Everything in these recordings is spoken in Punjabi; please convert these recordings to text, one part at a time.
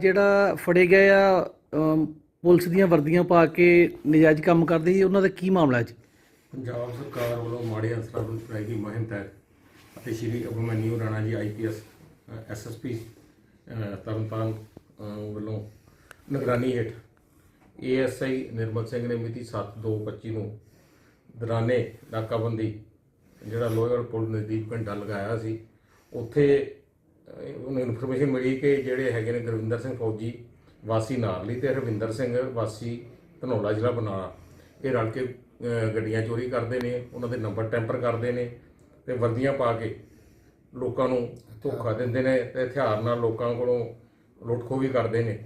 ਜਿਹੜਾ ਫੜੇ ਗਏ ਆ ਪੁਲਿਸ ਦੀਆਂ ਵਰਦੀਆਂ ਪਾ ਕੇ ਨਜਾਇਜ਼ ਕੰਮ ਕਰਦੇ ਸੀ, ਉਹਨਾਂ ਦਾ ਕੀ ਮਾਮਲਾ ਜੀ? ਪੰਜਾਬ ਸਰਕਾਰ ਵੱਲੋਂ ਮਾੜੇ ਅਨਸਰਾਂ ਨੂੰ ਚੁਣਾਈ ਗਈ ਮੁਹਿੰਮ ਤਹਿਤ ਅਤੇ ਸ਼੍ਰੀ ਅਭਿਮਨਿਊ ਰਾਣਾ ਜੀ ਆਈਪੀਐਸ ਐਸਐਸਪੀ ਤਰਨਤਾਰਨ ਵੱਲੋਂ ਨਿਗਰਾਨੀ ਹੇਠ ਏਐਸਆਈ ਨਿਰਮਲ ਸਿੰਘ ਨੇ ਮਿਤੀ 7/2/25 ਨੂੰ ਦਰਾਨੇ ਨਾਕਾਬੰਦੀ, ਜਿਹੜਾ ਲੋਹਗੜ੍ਹ ਪੁਲ ਨਜ਼ਦੀਕ ਪਿੰਡ ਲਗਾਇਆ ਸੀ, ਉੱਥੇ ਉਹਨੂੰ ਇਨਫੋਰਮੇਸ਼ਨ ਮਿਲੀ ਕਿ ਜਿਹੜੇ ਹੈਗੇ ਨੇ ਗੁਰਵਿੰਦਰ ਸਿੰਘ ਫੌਜੀ ਵਾਸੀ ਨਾਰਲੀ ਤੇ ਰਵਿੰਦਰ ਸਿੰਘ ਵਾਸੀ ਧਨੌਲਾ ਜ਼ਿਲ੍ਹਾ ਬਨਾਲਾ ਇਹ ਰਲ ਕੇ ਗੱਡੀਆਂ ਚੋਰੀ ਕਰਦੇ ਨੇ ਉਹਨਾਂ ਦੇ ਨੰਬਰ ਟੈਂਪਰ ਕਰਦੇ ਨੇ ਤੇ ਵਰਦੀਆਂ ਪਾ ਕੇ ਲੋਕਾਂ ਨੂੰ ਧੋਖਾ ਦਿੰਦੇ ਨੇ ਤੇ ਹਥਿਆਰ ਨਾਲ ਲੋਕਾਂ ਕੋਲੋਂ ਲੁੱਟਖੋ ਵੀ ਕਰਦੇ ਨੇ।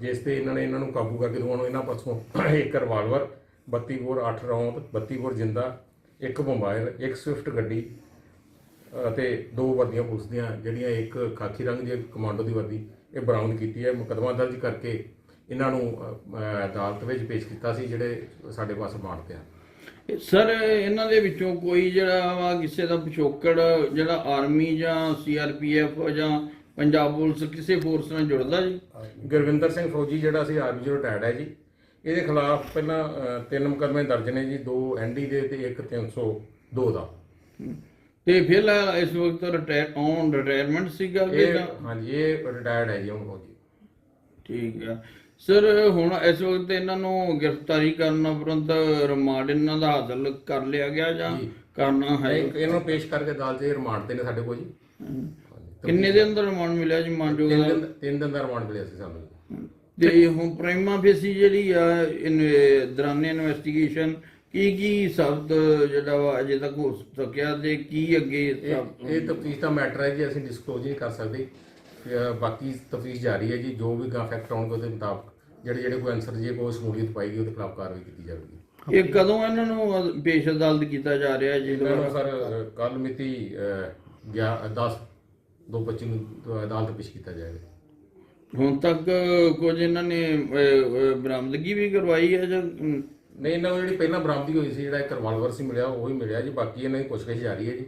ਜਿਸ ਤੇ ਇਹਨਾਂ ਨੇ ਇਹਨਾਂ ਨੂੰ ਕਾਬੂ ਕਰਕੇ ਦੋਵਾਂ ਨੂੰ ਇਹਨਾਂ ਪਾਸੋਂ ਇੱਕ ਰਿਵਾਲਵਰ 32 ਬੋਰ 8 ਰੌਂਦ 32 ਬੋਰ ਜਿੰਦਾ ਇੱਕ ਮੋਬਾਈਲ ਇੱਕ ਸਵਿਫਟ ਗੱਡੀ ਅਤੇ ਦੋ ਵਰਦੀਆਂ ਪੁਲਿਸ ਦੀਆਂ ਜਿਹੜੀਆਂ ਇੱਕ ਖਾਕੀ ਰੰਗ ਦੀ ਕਮਾਂਡੋ ਦੀ ਵਰਦੀ ਇਹ ਬਰਾਮਦ ਕੀਤੀ ਹੈ। ਮੁਕੱਦਮਾ ਦਰਜ ਕਰਕੇ ਇਹਨਾਂ ਨੂੰ ਅਦਾਲਤ ਵਿੱਚ ਪੇਸ਼ ਕੀਤਾ ਸੀ ਜਿਹੜੇ ਸਾਡੇ ਪਾਸ ਰਿਮਾਂਡ ਤੇ ਆ ਸਰ ਇਹਨਾਂ ਦੇ ਵਿੱਚੋਂ ਕੋਈ ਜਿਹੜਾ ਵਾ ਕਿਸੇ ਦਾ ਪਿਛੋਕੜ ਜਿਹੜਾ ਆਰਮੀ ਜਾਂ ਸੀਆਰਪੀਐਫ ਜਾਂ ਪੰਜਾਬ ਪੁਲਿਸ ਕਿਸੇ ਫੋਰਸ ਨਾਲ ਜੁੜਦਾ ਜੀ? ਗੁਰਵਿੰਦਰ ਸਿੰਘ ਫੌਜੀ ਜਿਹੜਾ ਸੀ ਆਰਮੀ ਜੋ ਰਿਟਾਇਰਡ ਹੈ ਜੀ। ਇਹਦੇ ਖਿਲਾਫ ਪਹਿਲਾਂ ਤਿੰਨ ਮੁਕੱਦਮੇ ਦਰਜ ਨੇ ਜੀ ਦੋ ਐਨਡੀ ਦੇ ਤੇ ਇੱਕ 302 ਦਾ। ਤੇ ਫਿਲਹਾਲ ਇਸ ਵਕਤ ਰਿਟਾਇਰ ਔਨ ਰਿਟਾਇਰਮੈਂਟ ਸੀਗਾ ਕਿ ਇਹ ਜਾਂ ਹਾਂਜੀ ਇਹ ਰਿਟਾਇਰਡ ਹੈ ਜੀ ਹੁਣ ਫੌਜੀ ਠੀਕ ਆ। ਸਰ ਹੁਣ ਇਸ ਵਕਤ ਇਹਨਾਂ ਨੂੰ ਗ੍ਰਿਫਤਾਰੀ ਕਰਨ ਉਪਰੰਤ ਰਿਮਾਂਡ ਇਹਨਾਂ ਦਾ ਹਾਸਲ ਕਰ ਲਿਆ ਗਿਆ ਜਾਂ ਕਰਨਾ ਹੈ? ਇਹ- ਇਹਨਾਂ ਨੂੰ ਪੇਸ਼ ਕਰਕੇ ਅਦਾਲਤ 'ਚ ਰਿਮਾਂਡ ਤੇ ਨੇ ਸਾਡੇ ਕੋਲ ਜੀ। ਕਿੰਨੇ ਦੇ ਅੰਦਰ ਰਿਮਾਂਡ ਮਿਲਿਆ ਜੀ ਮਾਨਯੋਗ ਤਿੰਨ ਦਿਨ ਤਿੰਨ ਦਿਨ ਦਾ ਰਿਮਾਂਡ ਮਿਲਿਆ ਸੀ ਸਾਨੂੰ। ਤੇ ਹੁਣ ਪ੍ਰਾਈਮਾ ਫੇਸੀ ਜਿਹੜੀ ਆ ਇਨ- ਦੌਰਾਨੇ ਇਨਵੈਸਟੀਗੇਸ਼ਨ ਕੀ ਕੀ ਸ਼ਬਦ ਜਿਹੜਾ ਵਾ ਅਜੇ ਤੱਕ ਹੋ ਸਕਿਆ ਤੇ ਕੀ ਅੱਗੇ ਸ਼ਬਦ- ਇਹ ਤਫਤੀਸ਼ ਦਾ ਮੈਟਰ ਹੈ ਜੀ ਅਸੀਂ ਡਿਸਕਲੋਜ਼ ਨਹੀਂ ਕਰ ਸਕਦੇ। ਅਹ ਬਾਕੀ ਤਫਤੀਸ਼ ਜਾਰੀ ਹੈ ਜੀ ਜੋ ਵੀ ਗਾ ਫੈਕਟ ਆਉਣਗੇ ਉਹਦੇ ਮੁਤਾਬਕ ਜਿਹੜੇ ਜਿਹੜੇ ਕੋਈ ਆਨਸਰ ਜੇ ਕੋਈ ਸ਼ਮੂਲੀਅਤ ਪਾਏਗੀ ਉਹਦੇ ਖਿਲਾਫ ਕਾਰਵਾਈ ਕੀਤੀ ਜਾਵੇਗੀ। ਇਹ ਕਦੋਂ ਇਹਨਾਂ ਨੂੰ ਪੇਸ਼ ਅਦਾਲਤ ਕੀਤਾ ਜਾ ਰਿਹਾ ਜੀ? ਇਹਨਾਂ ਨੂੰ ਸਰ ਕੱਲ ਮਿਤੀ 10 225 ਨੂੰ ਅਦਾਲਤ ਪੇਸ਼ ਕੀਤਾ ਜਾਏਗਾ। ਹੁਣ ਤੱਕ ਕੁਝ ਇਹਨਾਂ ਨੇ ਬਰਾਮਦਗੀ ਵੀ ਕਰਵਾਈ ਹੈ ਜਾਂ ਅਮ, ਨਹੀਂ, ਇਹਨਾਂ ਨੂੰ ਜਿਹੜੀ ਪਹਿਲਾਂ ਬਰਾਮਦੀ ਹੋਈ ਸੀ, ਜਿਹੜਾ ਇੱਕ ਰਿਵਾਲਵਰ ਸੀ ਮਿਲਿਆ, ਉਹ ਹੀ ਮਿਲਿਆ ਜੀ, ਬਾਕੀ ਇਹਨਾਂ ਦੀ ਪੁੱਛਗਿੱਛ ਜਾਰੀ ਹੈ ਜੀ।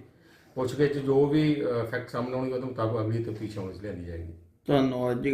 ਪੁੱਛਗਿੱਛ ਜੋ ਵੀ ਫੈਕਟ ਸਾਹਮਣੇ ਆਉਣਗੇ ਉਹਦੇ ਮੁਤਾਬਕ ਅਗਲੀ ਤਫਤੀਸ਼ ਹੋਣੀ ਲਿਆਂਦੀ ਜਾਏਗੀ। ਧੰਨਵਾਦ ਜੀ।